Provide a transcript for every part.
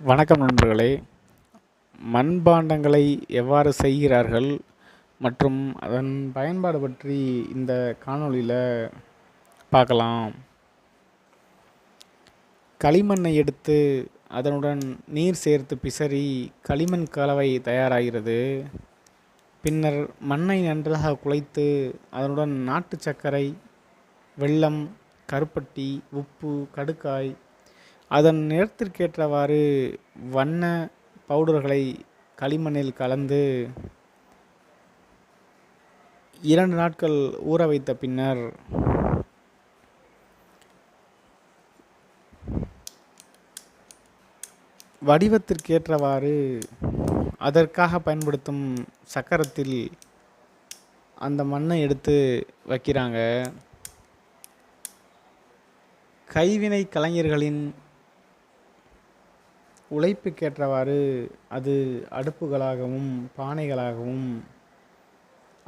வணக்கம் நண்பர்களே. மண்பாண்டங்களை எவ்வாறு செய்கிறார்கள் மற்றும் அதன் பயன்பாடு பற்றி இந்த காணொளியில் பார்க்கலாம். களிமண்ணை எடுத்து அதனுடன் நீர் சேர்த்து பிசறி களிமண் கலவை தயாராகிறது. பின்னர் மண்ணை நன்றாக குலைத்து அதனுடன் நாட்டு சர்க்கரை வெல்லம் கருப்பட்டி உப்பு கடுக்காய் அதன் நிறத்திற்கேற்றவாறு வண்ண பவுடர்களை களிமண்ணில் கலந்து இரண்டு நாட்கள் ஊற வைத்த பின்னர் வடிவத்திற்கேற்றவாறு அதற்காக பயன்படுத்தும் சக்கரத்தில் அந்த மண்ணை எடுத்து வைக்கிறாங்க. கைவினை கலைஞர்களின் உழைப்புக்கேற்றவாறு அது அடுப்புகளாகவும் பானைகளாகவும்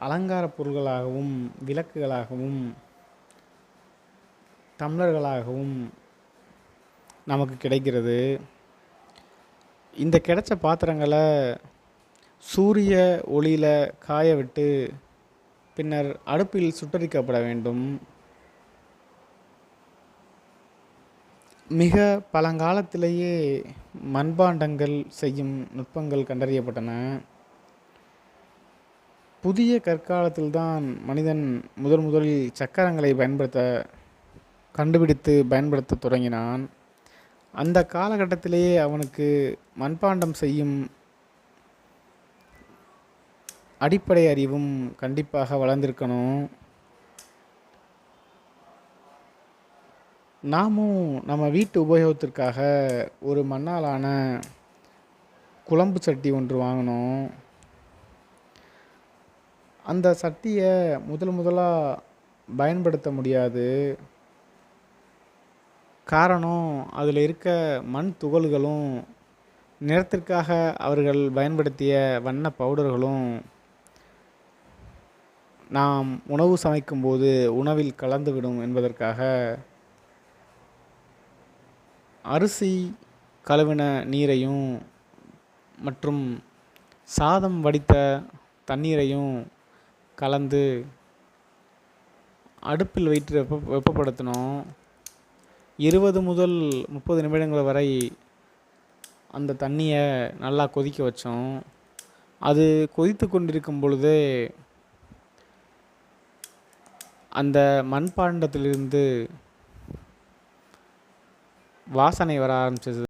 அலங்கார பொருள்களாகவும் விளக்குகளாகவும் டம்ளர்களாகவும் நமக்கு கிடைக்கிறது. இந்த கிடைச்ச பாத்திரங்களை சூரிய ஒளியில் காய விட்டு பின்னர் அடுப்பில் சுட்டரிக்கப்பட வேண்டும். மிக பழங்காலத்திலேயே மண்பாண்டங்கள் செய்யும் நுட்பங்கள் கண்டறியப்பட்டன. புதிய கற்காலத்தில்தான் மனிதன் முதன் முதலில் சக்கரங்களை பயன்படுத்த கண்டுபிடித்து பயன்படுத்த தொடங்கினான். அந்த காலகட்டத்திலேயே அவனுக்கு மண்பாண்டம் செய்யும் அடிப்படை அறிவும் கண்டிப்பாக வளர்ந்திருக்கணும். நாமும் நம்ம வீட்டு உபயோகத்திற்காக ஒரு மண்ணாலான குழம்பு சட்டி ஒன்று வாங்கினோம். அந்த சட்டியை முதல் முதலாக பயன்படுத்த முடியாது. காரணம் அதில் இருக்க மண் துகள்களும் நிறத்திற்காக அவர்கள் பயன்படுத்திய வண்ண பவுடர்களும் நாம் உணவு சமைக்கும்போது உணவில் கலந்துவிடும் என்பதற்காக அரிசி கழுவின நீரையும் மற்றும் சாதம் வடித்த தண்ணீரையும் கலந்து அடுப்பில் வைத்து வெப்ப வெப்பப்படுத்தினோம் இருபது முதல் முப்பது நிமிடங்கள் வரை அந்த தண்ணியை நல்லா கொதிக்க வச்சோம். அது கொதித்து கொண்டிருக்கும் பொழுதே அந்த மண்பாண்டத்திலிருந்து வாசனை வர ஆரம்பிச்சது.